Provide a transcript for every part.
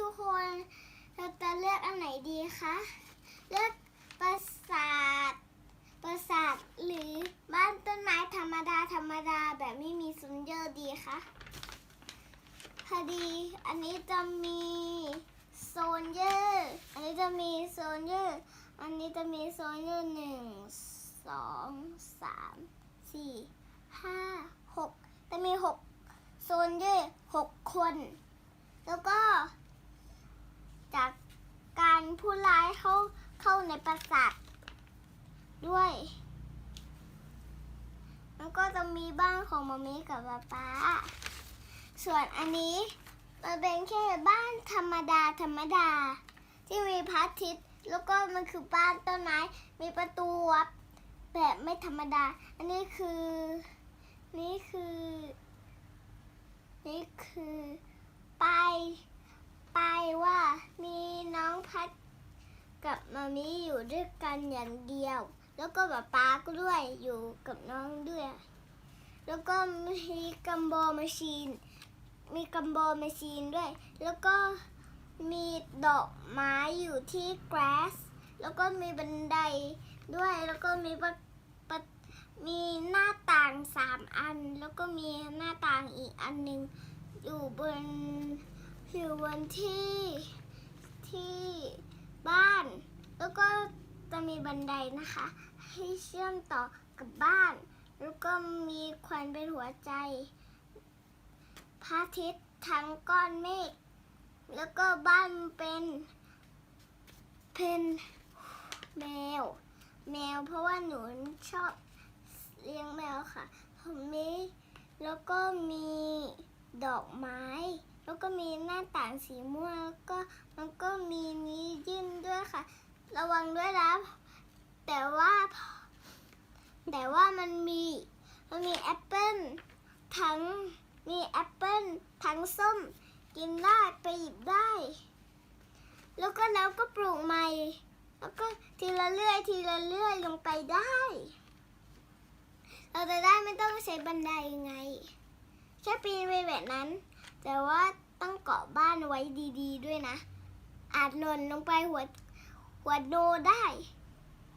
ทุกคนเราจะเลือกอันไหนดีคะเลือกปราสาทปราสาทหรือบ้านต้นไม้ธรรมดาธรรมดาแบบไม่มีซุนเยอร์ดีคะพอดีอันนี้จะมีโซนเยอร์อันนี้จะมีโซนเยอร์อันนี้จะมีโซนเยอร์หนึ่งสองสามสี่ห้าหกจะมีหกโซนเยอร์หกคน แล้วก็ จากการผู้ร้ายเข้าเข้าในปราสาทด้วยแล้วก็จะมีบ้านของมามีกับป๊าป๊า ส่วนอันนี้มันเป็นแค่บ้านธรรมดาธรรมดา ที่มีพระอาทิตย์แล้วก็มันคือบ้านต้นไม้มีประตูแบบไม่ธรรมดา อันนี้คือ นี่คือ นี่คือป้าย ป้ายว่ามีน้องพัด กับมามีอยู่ด้วยกันอย่างเดียว แล้วก็แบบป๊าก็ด้วยอยู่กับน้องด้วย แล้วก็มีกัมโบมาชีน มีกัมโบมาชีนด้วย แล้วก็มีดอกไม้อยู่ที่ grass แล้วก็มีบันไดด้วย แล้วก็มีประประมีหน้าต่างสามอัน แล้วก็มีหน้าต่างอีกอันหนึ่งอยู่บนอยู่บนที่ที่บ้าน มีบันไดนะคะ ให้เชื่อมต่อกับบ้าน แล้วก็มีควันเป็นหัวใจ พระอาทิตย์ทั้งก้อนเมฆ แล้วก็บ้านเป็นเป็นแมว แมวเพราะว่าหนูชอบเลี้ยงแมวค่ะผมมีแล้วก็มีดอกไม้ แล้วก็มีหน้าต่างสีม่วงแล้วก็มันก็มีนี้ยื่นด้วยค่ะ ระวังด้วยนะ แต่ว่า แต่ว่ามันมีมันมีแอปเปิ้ลทั้งมีแอปเปิ้ลทั้งส้ม กินได้ไปหยิบได้ แล้วก็แล้วก็ปลูกใหม่ แล้วก็ทีละเลื่อยทีละเลื่อยลงไปได้ เราจะได้ไม่ต้องใช้บันไดไง แค่ปีนไปแบบนั้น แต่ว่าต้องเกาะบ้านไว้ดี ๆ ด้วยนะ อาจหล่นลงไปหัวหัวโนได้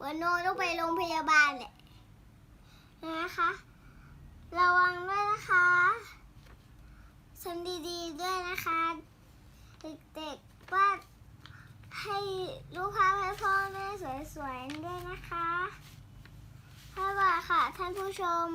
วัวโนต้องไปโรงพยาบาลแหละนะคะ ระวังด้วยนะคะทำดีๆด้วยนะคะ เด็กๆวาดให้รูปภาพให้พ่อแม่สวยๆด้วยนะคะ ถ้ายบาค่ะท่านผู้ชม